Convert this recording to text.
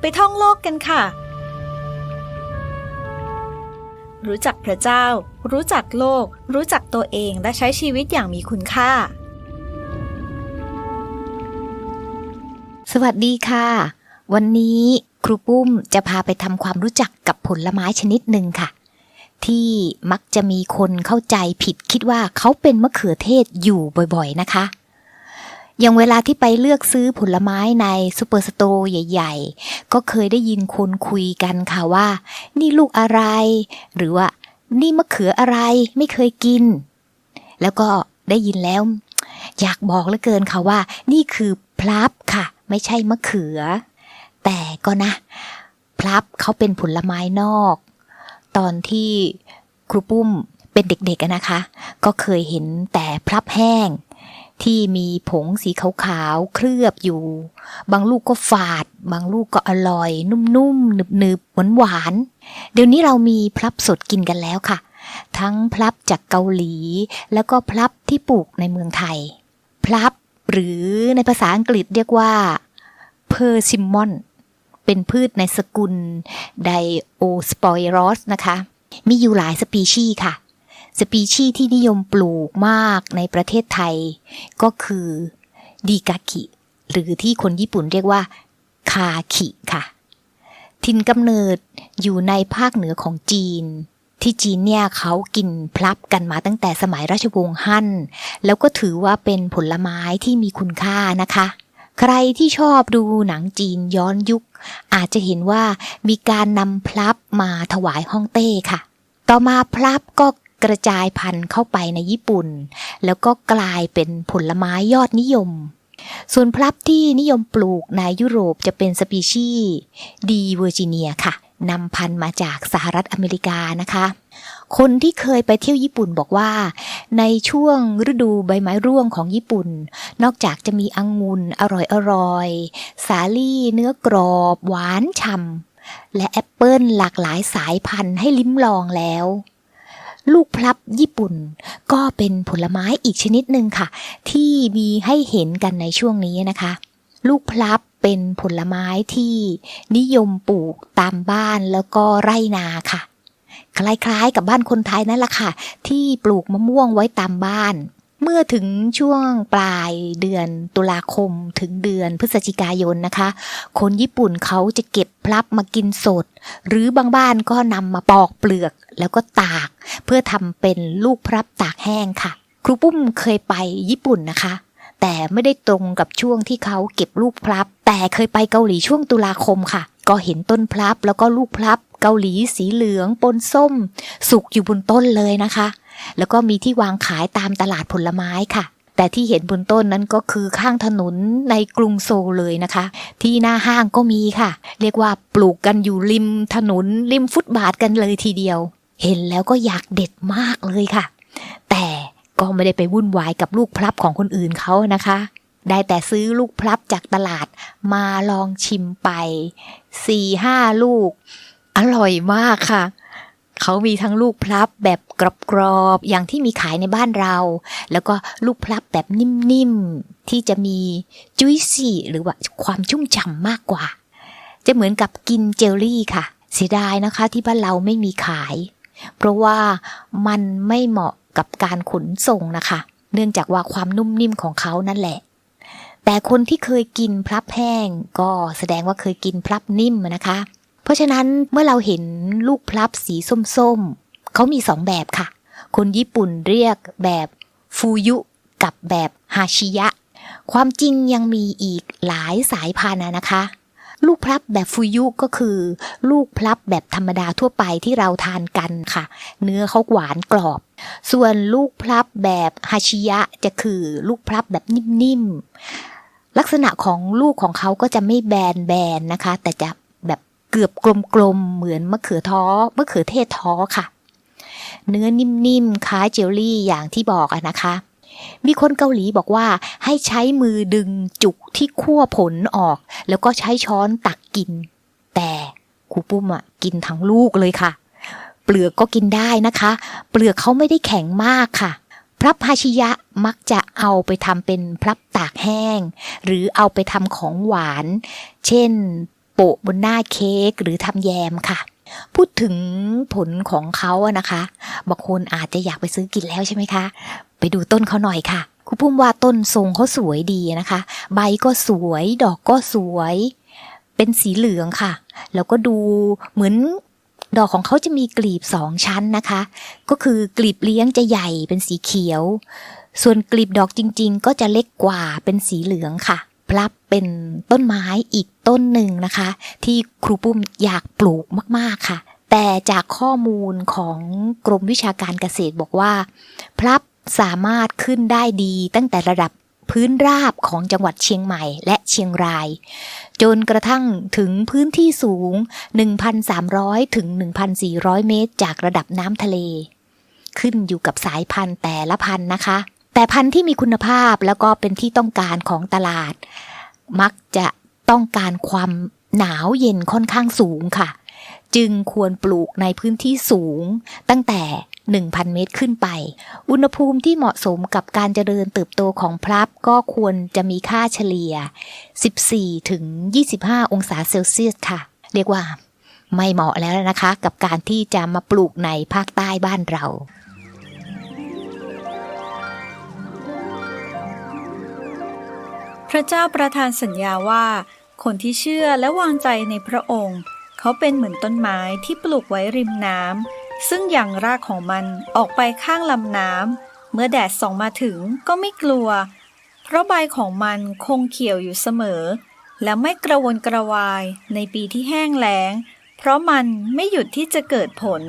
ไปท่องโลกกันค่ะ รู้จักพระเจ้า รู้จักโลก รู้จักตัวเองและใช้ชีวิตอย่างมีคุณค่า สวัสดีค่ะ วันนี้ครูปุ้มจะพาไปทำความรู้จักกับผลไม้ชนิดหนึ่งค่ะ ที่มักจะมีคนเข้าใจผิดคิดว่าเขาเป็นมะเขือเทศอยู่บ่อยๆนะคะ อย่างเวลาที่ไปเลือกซื้อผลไม้ในซูเปอร์สโตร์ใหญ่ ๆ ก็เคยได้ยินคนคุยกันค่ะว่า นี่ลูกอะไร หรือว่า นี่มะเขืออะไรไม่เคยกิน แล้วก็ได้ยินแล้ว อยากบอกเหลือเกินค่ะว่า นี่คือพลับค่ะ ไม่ใช่มะเขือ แต่ก็นะ พลับเขาเป็นผลไม้นอก ตอนที่ครูปุ้มเป็นเด็กๆนะคะ ก็เคยเห็นแต่พลับแห้ง ที่มีผงสีขาวๆเคลือบอยู่ บางลูกก็ฝาด บางลูกก็อร่อย นุ่มๆหนึบๆหวานๆเดี๋ยวนี้เรามีพลับสดกินกันแล้วค่ะ ทั้งพลับจากเกาหลี แล้วก็พลับที่ปลูกในเมืองไทย พลับหรือในภาษาอังกฤษเรียกว่าเพอร์ซิมมอนเป็นพืชในสกุลไดโอสปอยรอสนะคะ มีอยู่หลายสปีชีส์ค่ะ สปีชีที่นิยมปลูกมากในประเทศไทย ก็คือดีกากิ หรือที่คนญี่ปุ่นเรียกว่า คาคิค่ะ ถิ่นกำเนิดอยู่ในภาคเหนือของจีน ที่จีนเนี่ยเขากินพลับกันมาตั้งแต่สมัยราชวงศ์ฮั่น แล้วก็ถือว่าเป็นผลไม้ที่มีคุณค่านะคะ ใครที่ชอบดูหนังจีนย้อนยุค อาจจะเห็นว่ามีการนำพลับมาถวายฮ่องเต้ค่ะ ต่อมาพลับก็ กระจายพันธุ์เข้าไปในญี่ปุ่น แล้วก็กลายเป็นผลไม้ยอดนิยม ส่วนพลับที่นิยมปลูกในยุโรปจะเป็นสปีชีส์ดีเวอร์จิเนียค่ะนำพันธุ์มาจากสหรัฐอเมริกานะคะ คนที่เคยไปเที่ยวญี่ปุ่นบอกว่า ในช่วงฤดูใบไม้ร่วงของญี่ปุ่น นอกจากจะมีองุ่นอร่อยอร่อยๆสาลี่เนื้อกรอบ หวานฉ่ำและแอปเปิลหลากหลายสายพันธุ์ให้ลิ้มลองแล้ว ลูกพลับญี่ปุ่น ก็เป็นผลไม้อีกชนิดหนึ่งค่ะ ที่มีให้เห็นกันในช่วงนี้นะคะ ลูกพลับเป็นผลไม้ที่นิยมปลูกตามบ้านแล้วก็ไร่นาค่ะ คล้ายๆกับบ้านคนไทยนั่นแหละค่ะ ที่ปลูกมะม่วงไว้ตามบ้าน เมื่อถึงช่วงปลายเดือนตุลาคมถึงเดือนพฤศจิกายนนะคะ คนญี่ปุ่นเขาจะเก็บพลับมากินสด หรือบางบ้านก็นำมาปอกเปลือกแล้วก็ตาก เพื่อทำเป็นลูกพลับตากแห้งค่ะ ครูปุ้มเคยไปญี่ปุ่นนะคะ แต่ไม่ได้ตรงกับช่วงที่เขาเก็บลูกพลับ แต่เคยไปเกาหลีช่วงตุลาคมค่ะ ก็เห็นต้นพลับแล้วก็ลูกพลับ เกาหลีสีเหลืองปนส้ม สุกอยู่บนต้นเลยนะคะ แล้วก็มีที่วางขายตามตลาดผลไม้ค่ะแต่ที่เห็นบนต้นนั้นก็คือข้างถนนในกรุงโซลเลยนะคะ ที่หน้าห้างก็มีค่ะ เรียกว่าปลูกกันอยู่ริมถนนริมฟุตบาทกันเลยทีเดียว เห็นแล้วก็อยากเด็ดมากเลยค่ะ แต่ก็ไม่ได้ไปวุ่นวายกับลูกพลับของคนอื่นเขานะคะ ได้แต่ซื้อลูกพลับจากตลาดมาลองชิมไปสี่ห้าลูก อร่อยมากค่ะเขามีทั้งลูกพลับแบบกรอบๆอย่างที่มีขายในบ้านเรา แล้วก็ลูกพลับแบบนิ่มๆ ที่จะมีจุ้ยซี่หรือว่าความชุ่มฉ่ำมากกว่า จะเหมือนกับกินเจลลี่ค่ะ เสียดายนะคะที่บ้านเราไม่มีขาย เพราะว่ามันไม่เหมาะกับการขนส่งนะคะ เนื่องจากว่าความนุ่มนิ่มของเขานั่นแหละ แต่คนที่เคยกินพลับแห้งก็แสดงว่าเคยกินพลับนิ่มนะคะ เพราะฉะนั้นเมื่อเราเห็นลูกพลับสีส้มๆเขามีสองแบบค่ะ คนญี่ปุ่นเรียกแบบฟูยุกับแบบฮาชิยะ ความจริงยังมีอีกหลายสายพันธุ์นะคะ ลูกพลับแบบฟูยุก็คือ ลูกพลับแบบธรรมดาทั่วไปที่เราทานกันค่ะ เนื้อเขาหวานกรอบ ส่วนลูกพลับแบบฮาชิยะจะคือลูกพลับแบบนิ่มๆลักษณะของลูกของเขาก็จะไม่แบนแบนๆนะคะ แต่จะแบบเกือบกลมๆเหมือนมะเขือท้อมะเขือเทศท้อค่ะ เนื้อนิ่มๆคล้ายเจลลี่อย่างที่บอกอะนะคะ มีคนเกาหลีบอกว่าให้ใช้มือดึงจุกที่คั่วผลออก แล้วก็ใช้ช้อนตักกิน แต่ครูปุ้มอะกินทั้งลูกเลยค่ะ เปลือกก็กินได้นะคะ เปลือกเขาไม่ได้แข็งมากค่ะ พระพาชิยะมักจะเอาไปทำเป็นพลับตากแห้ง หรือเอาไปทำของหวาน เช่น โปะบนหน้าเค้กหรือทำแยมค่ะพูดถึงผลของเขาอะนะคะ บางคนอาจจะอยากไปซื้อกินแล้วใช่ไหมคะ ไปดูต้นเขาหน่อยค่ะครูปุ้มว่าต้นทรงเขาสวยดีนะคะ ใบก็สวย ดอกก็สวย เป็นสีเหลืองค่ะ แล้วก็ดูเหมือนดอกของเขาจะมีกลีบสองชั้นนะคะ ก็คือกลีบเลี้ยงจะใหญ่เป็นสีเขียว ส่วนกลีบดอกจริง ๆ ก็จะเล็กกว่าเป็นสีเหลืองค่ะ พลับเป็นต้นไม้อีกต้นหนึ่งนะคะ ที่ครูปุ้มอยากปลูกมากๆค่ะ แต่จากข้อมูลของกรมวิชาการเกษตรบอกว่า พลับ สามารถขึ้นได้ดีตั้งแต่ระดับพื้นราบของจังหวัดเชียงใหม่และเชียงราย จนกระทั่งถึงพื้นที่สูง 1,300 ถึง 1,400 เมตร จากระดับน้ำทะเล ขึ้นอยู่กับสายพันธุ์แต่ละพันธุ์นะคะ แต่พันธุ์ที่มีคุณภาพแล้วก็เป็นที่ต้องการของตลาด มักจะต้องการความหนาวเย็นค่อนข้างสูงค่ะ จึงควรปลูกในพื้นที่สูง ตั้งแต่ 1,000 เมตรขึ้นไป อุณหภูมิที่เหมาะสมกับการเจริญเติบโตของพลับก็ควรจะมีค่าเฉลี่ย 14 ถึง 25 องศาเซลเซียสค่ะ เรียกว่าไม่เหมาะแล้วนะคะ กับการที่จะมาปลูกในภาคใต้บ้านเราพระเจ้าประทานสัญญาว่า คนที่เชื่อและวางใจในพระองค์ เขาเป็นเหมือนต้นไม้ที่ปลูกไว้ริมน้ำ ซึ่งอย่างรากของมันออกไปข้างลำน้ำเมื่อแดดส่องมาถึงก็ไม่กลัว เพราะใบของมันคงเขียวอยู่เสมอ และไม่กระวนกระวายในปีที่แห้งแล้ง เพราะมันไม่หยุดที่จะเกิดผล